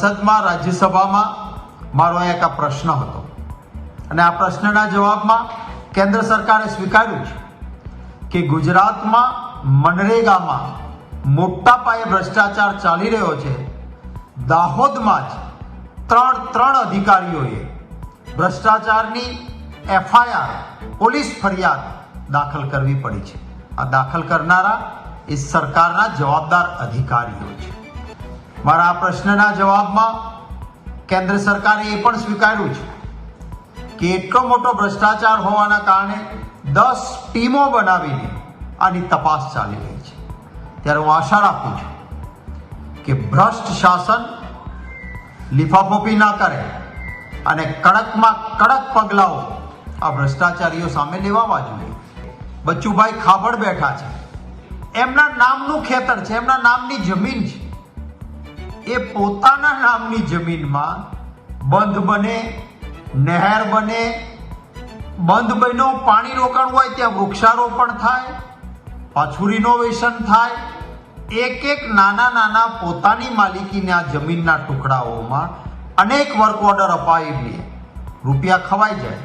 સંસદમાં રાજ્યસભામાં મારો એક આ પ્રશ્ન હતો. અને આ પ્રશ્નના જવાબમાં કેન્દ્ર સરકારે સ્વીકાર્યું છે કે ગુજરાતમાં મનરેગામાં મોટા પાયે ભ્રષ્ટાચાર ચાલી રહ્યો છે. દાહોદમાં જ ત્રણ ત્રણ અધિકારીઓએ ભ્રષ્ટાચારની એફઆઈઆર, પોલીસ ફરિયાદ દાખલ કરવી પડી છે. આ દાખલ કરનારા એ સરકારના જવાબદાર અધિકારીઓ છે. મારા આ પ્રશ્નના જવાબમાં કેન્દ્ર સરકારે એ પણ સ્વીકાર્યું છે કે એટલો મોટો ભ્રષ્ટાચાર હોવાના કારણે દસ ટીમો બનાવીને આની તપાસ ચાલી રહી છે. ત્યારે હું આશા રાખું છું કે ભ્રષ્ટ શાસન લિફાફોપી ના કરે અને કડકમાં કડક પગલાઓ આ ભ્રષ્ટાચારીઓ સામે લેવામાં જોઈએ. બચ્ચુભાઈ ખાબડ બેઠા છે. એમના નામનું ખેતર છે, એમના નામની જમીન છે. એ પોતાના નામની જમીનમાં બંધ બને, નહેર બને, બંધ બન્યો, પાણી રોકાણ હોય ત્યાં વૃક્ષારોપણ થાય, પાછું રિનોવેશન થાય. એક એક નાના નાના પોતાની માલિકીના જમીનના ટુકડાઓમાં અનેક વર્ક ઓર્ડર અપાવીને રૂપિયા ખવાઈ જાય.